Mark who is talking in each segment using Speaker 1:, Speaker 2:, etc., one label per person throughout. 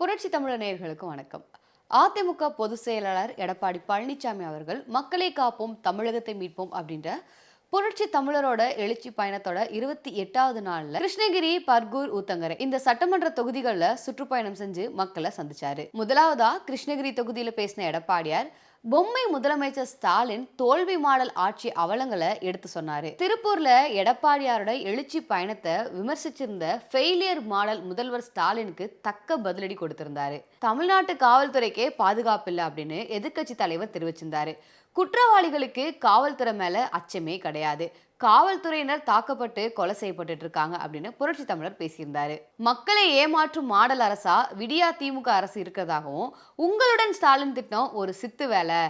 Speaker 1: புரட்சி தமிழர் நேயர்களுக்கு வணக்கம். அதிமுக பொதுச் செயலாளர் எடப்பாடி பழனிசாமி அவர்கள் மக்களை காப்போம் தமிழகத்தை மீட்போம் அப்படின்ற புரட்சி தமிழரோட எழுச்சி பயணத்தோட இருபத்தி எட்டாவது நாள்ல கிருஷ்ணகிரி பர்கூர் ஊத்தங்கரை இந்த சட்டமன்ற தொகுதிகளில் சுற்றுப்பயணம் செஞ்சு மக்களை சந்திச்சாரு. முதலாவதா கிருஷ்ணகிரி தொகுதியில பேசின எடப்பாடியார் பொம்மை முதலமைச்சர் ஸ்டாலின் தோல்வி மாடல் ஆட்சி அவலங்களை எடுத்து சொன்னாரு. திருப்பூர்ல எடப்பாடியாரோட எழுச்சி பயணத்தை விமர்சிச்சிருந்த ஃபெயிலியர் மாடல் முதல்வர் ஸ்டாலினுக்கு தக்க பதிலடி கொடுத்திருந்தாரு. தமிழ்நாட்டு காவல்துறைக்கே பாதுகாப்பு இல்லை அப்படின்னு எதிர்க்கட்சி தலைவர் தெரிவிச்சிருந்தாரு. குற்றவாளிகளுக்கு காவல்துறை மேல அச்சமே கிடையாது. காவல்துறையினர் தாக்கப்பட்டு கொலை செய்யப்பட்டு இருக்காங்க அப்படின்னு புரட்சி தமிழர் பேசியிருந்தாரு. மக்களை ஏமாற்றும் மாடல் அரசா விடியா திமுக அரசு இருக்கிறதாகவும் உங்களுடன் ஸ்டாலின் திட்டம் ஒரு சித்து வேலை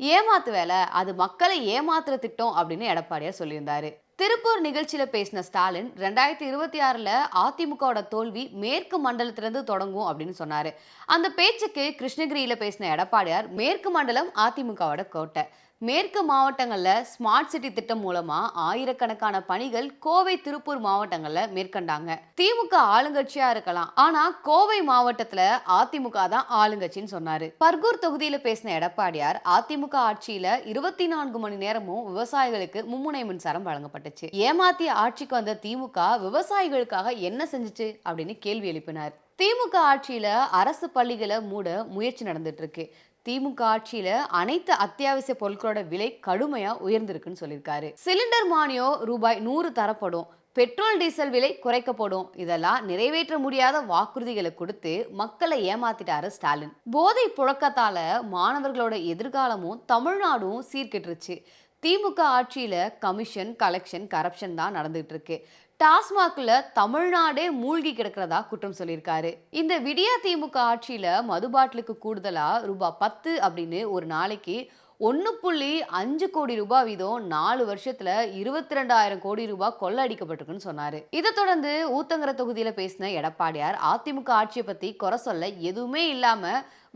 Speaker 1: ஏமாத்து வேலை அது மக்களை ஏமாத்துற திட்டம் அப்படின்னு எடப்பாடியார் சொல்லியிருந்தாரு. திருப்பூர் நிகழ்ச்சியில் பேசின ஸ்டாலின் ரெண்டாயிரத்தி இருபத்தி ஆறில் அதிமுகவோட தோல்வி மேற்கு மண்டலத்திலிருந்து தொடங்கும் அப்படின்னு சொன்னார். அந்த பேச்சுக்கு கிருஷ்ணகிரியில் பேசின எடப்பாடியார் மேற்கு மண்டலம் அதிமுகவோட கோட்டை. மேற்கு மாவட்டங்களில் ஸ்மார்ட் சிட்டி திட்டம் மூலமாக ஆயிரக்கணக்கான பணிகள் கோவை திருப்பூர் மாவட்டங்களில் மேற்கொண்டாங்க. திமுக ஆளுங்கட்சியாக இருக்கலாம் ஆனால் கோவை மாவட்டத்தில் அதிமுக தான் ஆளுங்கட்சின்னு சொன்னார். பர்கூர் தொகுதியில் பேசின எடப்பாடியார் அதிமுக ஆட்சியில் இருபத்தி நான்கு மணி நேரமும் விவசாயிகளுக்கு மும்முனை மின்சாரம் ஏற்பட்டுச்சு ஏமாத்திய ஆட்சிக்கு வந்த திமுக விவசாயிகளுக்காக என்ன செஞ்சுச்சு அப்படின்னு கேள்வி எழுப்பினார். திமுக ஆட்சியில அரசு பள்ளிகளை மூட முயற்சி நடந்துட்டு இருக்கு திமுக ஆட்சியில அனைத்து அத்தியாவசிய பொருட்களோட விலை கடுமையா உயர்ந்திருக்குன்னு சொல்லியிருக்காரு. சிலிண்டர் மானியம் ரூபாய் நூறு தரப்படும். பெட்ரோல் டீசல் விலை குறைக்கப்படும். இதெல்லாம் நிறைவேற்ற முடியாத வாக்குறுதிகளை கொடுத்து மக்களை ஏமாத்திட்டாரு ஸ்டாலின். போதை புழக்கத்தால மாணவர்களோட எதிர்காலமும் தமிழ்நாடும் சீர்கெட்டுருச்சு. திமுக ஆட்சியில் கமிஷன் கலெக்ஷன் கரப்ஷன் தான் நடந்துகிட்டு இருக்கு டாஸ்மாக்ல தமிழ்நாடே மூழ்கி கிடக்கிறதா குற்றம் சொல்லியிருக்காரு. இந்த விடியா திமுக ஆட்சியில மது பாட்டிலுக்கு கூடுதலா ரூபாய் பத்து அப்படின்னு ஒரு நாளைக்கு ஒன்று புள்ளி அஞ்சு கோடி ரூபாய் வீதம் நாலு வருஷத்துல இருபத்தி ரெண்டாயிரம் கோடி ரூபாய் கொள்ளடிக்கப்பட்டிருக்குன்னு சொன்னாரு. இதை தொடர்ந்து ஊத்தங்கர தொகுதியில பேசின எடப்பாடியார் அதிமுக ஆட்சியை பத்தி குறை சொல்ல எதுவுமே இல்லாம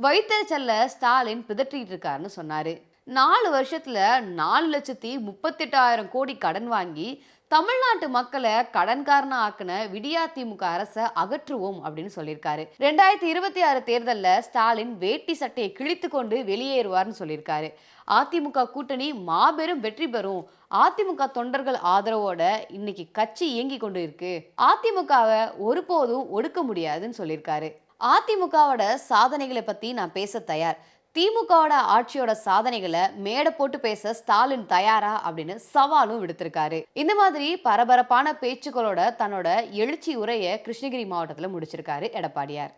Speaker 1: வைத்தறிச்சல்ல ஸ்டாலின் பிதற்றிட்டு இருக்காருன்னு சொன்னாரு. நாலு வருஷத்துல நாலு லட்சத்தி முப்பத்தெட்டாயிரம் கோடி கடன் வாங்கி தமிழ்நாட்டு மக்களை கடன்காரனா ஆக்கின விடியா திமுக அரசை அகற்றுவோம் அப்படின்னு சொல்லியிருக்காரு. ரெண்டாயிரத்தி இருபத்தி ஆறு தேர்தலில் ஸ்டாலின் வேட்டி சட்டையை கிழித்து கொண்டு வெளியேறுவார்னு சொல்லியிருக்காரு. அதிமுக கூட்டணி மாபெரும் வெற்றி பெறும். அதிமுக தொண்டர்கள் ஆதரவோட இன்னைக்கு கட்சி இயங்கி கொண்டு இருக்கு. அதிமுகவை ஒருபோதும் ஒடுக்க முடியாதுன்னு சொல்லியிருக்காரு. அதிமுகவோட சாதனைகளை பத்தி நான் பேச தயார். திமுகவோட ஆட்சியோட சாதனைகளை மேடை போட்டு பேச ஸ்டாலின் தயாரா அப்படின்னு சவாலும் விடுத்திருக்காரு. இந்த மாதிரி பரபரப்பான பேச்சுக்களோட தன்னோட எழுச்சி உரையை கிருஷ்ணகிரி மாவட்டத்தில் முடிச்சிருக்காரு எடப்பாடியார்.